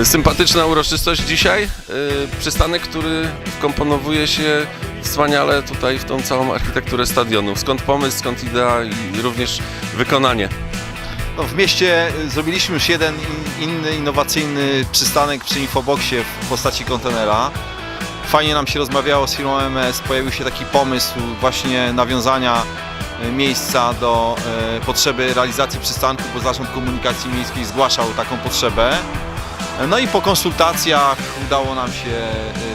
E, Sympatyczna uroczystość dzisiaj. E, Przystanek, który wkomponowuje się wspaniale tutaj w tą całą architekturę stadionu. Skąd pomysł, skąd idea i również wykonanie. No, w mieście y, zrobiliśmy już jeden in- inny, innowacyjny przystanek przy infoboxie w postaci kontenera. Fajnie nam się rozmawiało z firmą MS, pojawił się taki pomysł właśnie nawiązania miejsca do potrzeby realizacji przystanku, bo Zarząd Komunikacji Miejskiej zgłaszał taką potrzebę. No i po konsultacjach udało nam się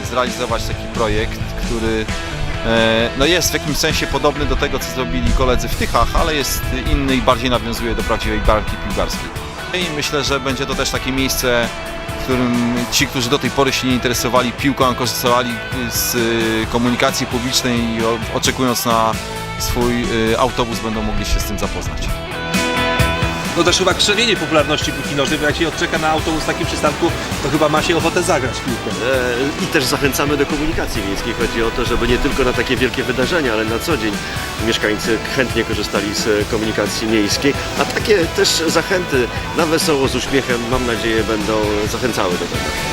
y, zrealizować taki projekt, który e, no jest w jakimś sensie podobny do tego, co zrobili koledzy w Tychach, ale jest inny i bardziej nawiązuje do prawdziwej barki piłkarskiej. I myślę, że będzie to też takie miejsce, w którym ci, którzy do tej pory się nie interesowali piłką, korzystali z y, komunikacji publicznej i oczekując na swój autobus będą mogli się z tym zapoznać. No też chyba krzewienie popularności piłki nożnej, bo jak się odczeka na autobus w takim przystanku, to chyba ma się ochotę zagrać w piłkę. E, I też zachęcamy do komunikacji miejskiej. Chodzi o to, żeby nie tylko na takie wielkie wydarzenia, ale na co dzień mieszkańcy chętnie korzystali z e, komunikacji miejskiej. A takie też zachęty na wesoło, z uśmiechem, mam nadzieję, będą zachęcały do tego.